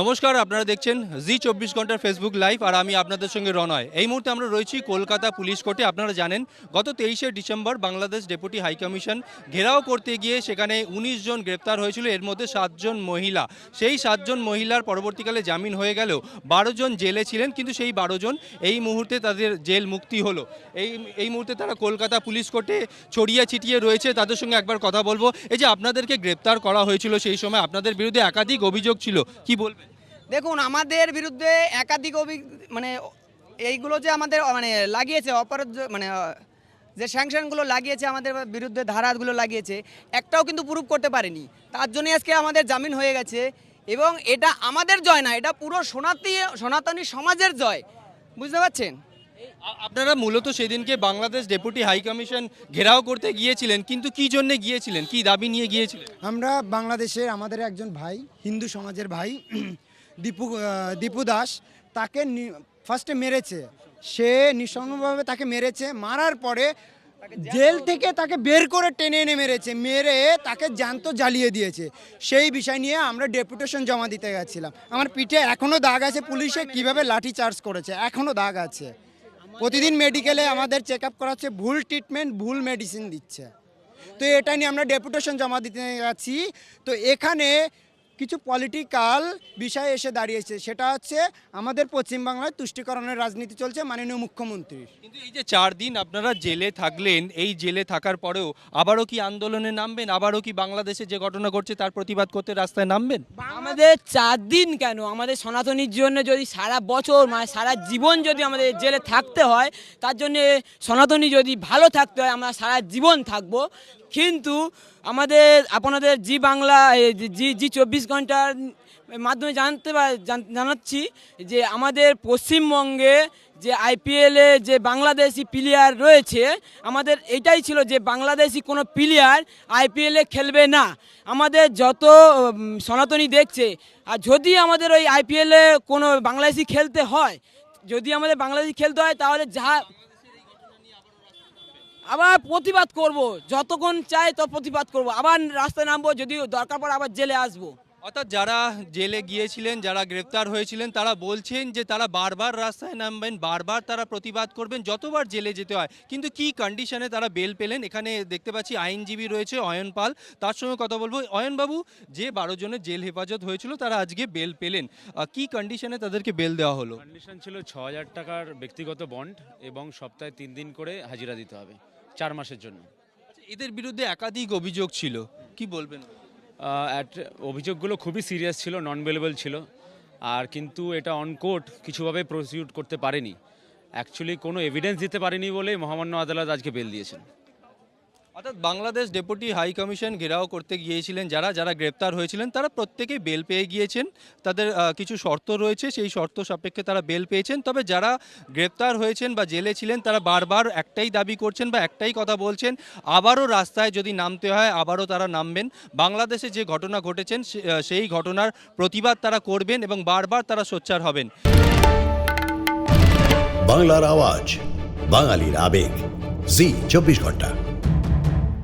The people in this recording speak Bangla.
নমস্কার, আপনারা দেখছেন জি চব্বিশ ঘণ্টার ফেসবুক লাইভ আর আমি আপনাদের সঙ্গে রনয়। এই মুহূর্তে আমরা রয়েছি কলকাতা পুলিশ কোর্টে। আপনারা জানেন, গত তেইশে December Bangladesh deputy high commission ঘেরাও করতে গিয়ে সেখানে উনিশ জন গ্রেপ্তার হয়েছিল, এর মধ্যে সাতজন মহিলা। সেই সাতজন মহিলার পরবর্তীকালে জামিন হয়ে গেলেও বারো জন জেলে ছিলেন, কিন্তু সেই বারো জন এই মুহূর্তে তাদের জেল মুক্তি হলো। এই এই মুহূর্তে তারা কলকাতা পুলিশ কোর্টে ছড়িয়ে ছিটিয়ে রয়েছে। তাদের সঙ্গে একবার কথা বলব। এই যে আপনাদেরকে গ্রেপ্তার করা হয়েছিল সেই সময় আপনাদের বিরুদ্ধে একাধিক অভিযোগ ছিল, কি বলবেন? দেখুন আমাদের বিরুদ্ধে একাধিক অভি মানে এইগুলো যে আমাদের মানে লাগিয়েছে অপরাধ মানে যে স্যাংশনগুলো লাগিয়েছে আমাদের বিরুদ্ধে ধারাগুলো লাগিয়েছে একটাও কিন্তু প্রুভ করতে পারেনি। তার জন্য আজকে আমাদের জামিন হয়ে গেছে এবং এটা আমাদের জয় না এটা পুরো সনাতনী সনাতনী সমাজের জয়। বুঝতে পারছেন? আপনারা মূলত সেদিনকে বাংলাদেশ ডেপুটি হাই কমিশন ঘেরাও করতে গিয়েছিলেন কিন্তু কি জন্য গিয়েছিলেন? কি দাবি নিয়ে গিয়েছিলেন? আমরা বাংলাদেশের আমাদের একজন ভাই হিন্দু সমাজের ভাই দীপু দীপু দাস তাকে ফার্স্টে মেরেছে। সে নিঃসঙ্গভাবে তাকে মেরেছে। মারার পরে জেল থেকে তাকে বের করে টেনে এনে মেরেছে। মেরে তাকে জ্যান্ত জ্বালিয়ে দিয়েছে। সেই বিষয় নিয়ে আমরা ডেপুটেশন জমা দিতে গেছিলাম। আমার পিঠে এখনও দাগ আছে। পুলিশে কীভাবে লাঠি চার্জ করেছে? এখনও দাগ আছে। প্রতিদিন মেডিকেলে আমাদের চেক আপ করাচ্ছে। ভুল ট্রিটমেন্ট ভুল মেডিসিন দিচ্ছে। তো এটা নিয়ে আমরা ডেপুটেশন জমা দিতে যাচ্ছি তো এখানে কিছু পলিটিক্যাল বিষয় এসে দাঁড়িয়েছে। সেটা হচ্ছে আমাদের পশ্চিমবাংলায় তুষ্টিকরণের রাজনীতি চলছে মাননীয় মুখ্যমন্ত্রীর। কিন্তু এই যে চার দিন আপনারা জেলে থাকলেন এই জেলে থাকার পরেও আবারও কি আন্দোলনে নামবেন? আবারও কি বাংলাদেশে যে ঘটনা ঘটছে তার প্রতিবাদ করতে রাস্তায় নামবেন? আমাদের চার দিন কেন? আমাদের সনাতনীর জন্য যদি সারা বছর মানে সারা জীবন যদি আমাদের জেলে থাকতে হয় তার জন্য সনাতনী যদি ভালো থাকতে হয় আমরা সারা জীবন থাকব। কিন্তু আমাদের, আপনাদের জি বাংলা জি জি চব্বিশ ঘণ্টার মাধ্যমে জানতে জানাচ্ছি যে আমাদের পশ্চিমবঙ্গে যে আইপিএলে যে বাংলাদেশি প্লেয়ার রয়েছে, আমাদের এটাই ছিল যে বাংলাদেশি কোনো প্লেয়ার আইপিএলে খেলবে না। আমাদের যত সনাতনী দেখছে, আর যদি আমাদের ওই আইপিএলে কোনো বাংলাদেশি খেলতে হয়, যদি আমাদের বাংলাদেশি খেলতে হয়, তাহলে যা আবার প্রতিবাদ করব, যতক্ষণ চাই তো প্রতিবাদ করব। আবার রাস্তায় নামবো যদি দরকার পড়ে আবার জেলে আসব। অর্থাৎ যারা জেলে গিয়েছিলেন যারা গ্রেপ্তার হয়েছিলেন তারা বলছেন যে তারা বারবার রাস্তায় নামবেন বারবার তারা প্রতিবাদ করবেন যতবার জেলে যেতে হয়। কিন্তু কি কন্ডিশনে তারা বেল পেলেন? এখানে দেখতে পাচ্ছি আইনজীবী রয়েছে অয়ন পাল। তার সঙ্গে কথা বলব। অয়নবাবু যে বারো জনের জেল হেফাজত হয়েছিল তারা আজকে বেল পেলেন। কি কন্ডিশনে তাদেরকে বেল দেওয়া হলো? কন্ডিশন ছিল ছ হাজার টাকার ব্যক্তিগত বন্ড এবং সপ্তাহে তিন দিন করে হাজিরা দিতে হবে চার মাসের জন্য। এদের বিরুদ্ধে একাধিক অভিযোগ ছিল। কি বলবেন? অভিযোগগুলো খুবই সিরিয়াস ছিল নন বেলেবল ছিল, আর কিন্তু এটা অন কোর্ট কিছুভাবে প্রসিকিউট করতে পারেনি। অ্যাকচুয়ালি কোনো এভিডেন্স দিতে পারেনি বলে মহামান্য আদালত আজকে বেল দিয়েছেন। অর্থাৎ বাংলাদেশ ডেপুটি হাই কমিশন ঘেরাও করতে গিয়েছিলেন, যারা যারা গ্রেপ্তার হয়েছিলেন, তারা প্রত্যেকেই বেল পেয়ে গিয়েছেন। তাদের কিছু শর্ত রয়েছে, সেই শর্ত সাপেক্ষে তারা বেল পেয়েছেন। তবে যারা গ্রেপ্তার হয়েছেন বা জেলে ছিলেন, তারা বারবার একটাই দাবি করছেন বা একটাই কথা বলছেন, আবারও রাস্তায় যদি নামতে হয়, আবারও তারা নামবেন। বাংলাদেশে যে ঘটনা ঘটেছেন সেই ঘটনার প্রতিবাদ তারা করবেন এবং বারবার তারা সোচ্চার হবেন। বাংলার আওয়াজ, বাঙালির আবেগ। জি, চব্বিশ ঘণ্টা।